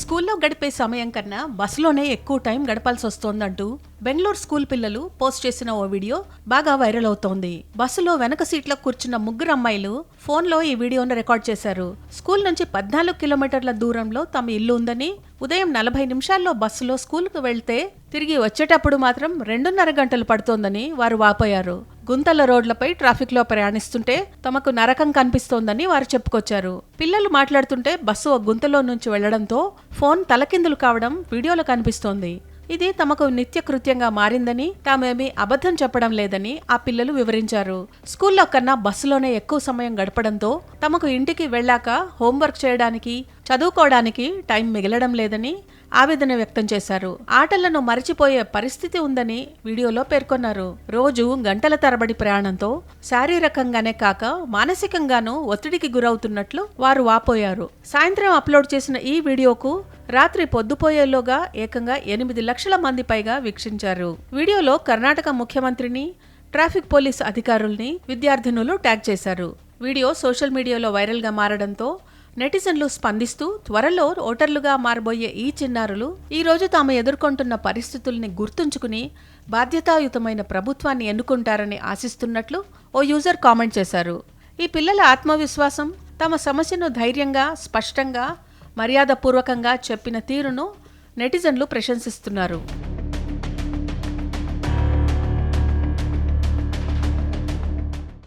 స్కూల్లో గడిపే సమయం కన్నా బస్సులోనే ఎక్కువ టైం గడపాల్సి వస్తోందంటూ బెంగళూరు స్కూల్ పిల్లలు పోస్ట్ చేసిన ఓ వీడియో బాగా వైరల్ అవుతోంది. బస్సులో వెనక సీట్లో కూర్చున్న ముగ్గురు అమ్మాయిలు ఫోన్లో ఈ వీడియోను రికార్డ్ చేశారు. స్కూల్ నుంచి పద్నాలుగు కిలోమీటర్ల దూరంలో తమ ఇల్లు ఉందని ఉదయం నలభై నిమిషాల్లో బస్సులో స్కూల్కు వెళ్తే తిరిగి వచ్చేటప్పుడు మాత్రం రెండున్నర గంటలు పడుతోందని వారు వాపోయారు. గుంతల రోడ్లపై ట్రాఫిక్లో ప్రయాణిస్తుంటే తమకు నరకం కనిపిస్తోందని వారు చెప్పుకొచ్చారు. పిల్లలు మాట్లాడుతుంటే బస్సు ఒక గుంతలో నుంచి వెళ్ళడంతో ఫోన్ తలకిందులు కావడం వీడియోలో కనిపిస్తోంది. ఇది తమకు నిత్యకృత్యంగా మారిందని తామేమీ అబద్ధం చెప్పడం లేదని ఆ పిల్లలు వివరించారు. స్కూల్లో కన్నా బస్సులోనే ఎక్కువ సమయం గడపడంతో తమకు ఇంటికి వెళ్ళాక హోంవర్క్ చేయడానికి చదువుకోవడానికి టైం మిగలడం లేదని ఆవేదన వ్యక్తం చేశారు. ఆటలను మరిచిపోయే పరిస్థితి ఉందని వీడియోలో పేర్కొన్నారు. రోజు గంటల తరబడి ప్రయాణంతో శారీరకంగానే కాక మానసికంగానూ ఒత్తిడికి గురవుతున్నట్లు వారు వాపోయారు. సాయంత్రం అప్లోడ్ చేసిన ఈ వీడియోకు రాత్రి పొద్దుపోయేలోగా ఏకంగా ఎనిమిది లక్షల మంది పైగా వీక్షించారు. వీడియోలో కర్ణాటక ముఖ్యమంత్రిని ట్రాఫిక్ పోలీస్ అధికారుల్ని విద్యార్థినులు ట్యాగ్ చేశారు. వీడియో సోషల్ మీడియాలో వైరల్గా మారడంతో నెటిజన్లు స్పందిస్తూ త్వరలో ఓటర్లుగా మారబోయే ఈ చిన్నారులు ఈ రోజు తాము ఎదుర్కొంటున్న పరిస్థితుల్ని గుర్తుంచుకుని బాధ్యతాయుతమైన ప్రభుత్వాన్ని ఎన్నుకుంటారని ఆశిస్తున్నట్లు ఓ యూజర్ కామెంట్ చేశారు. ఈ పిల్లల ఆత్మవిశ్వాసం తమ సమస్యను ధైర్యంగా స్పష్టంగా మర్యాదపూర్వకంగా చెప్పిన తీరును నెటిజన్లు ప్రశంసిస్తున్నారు.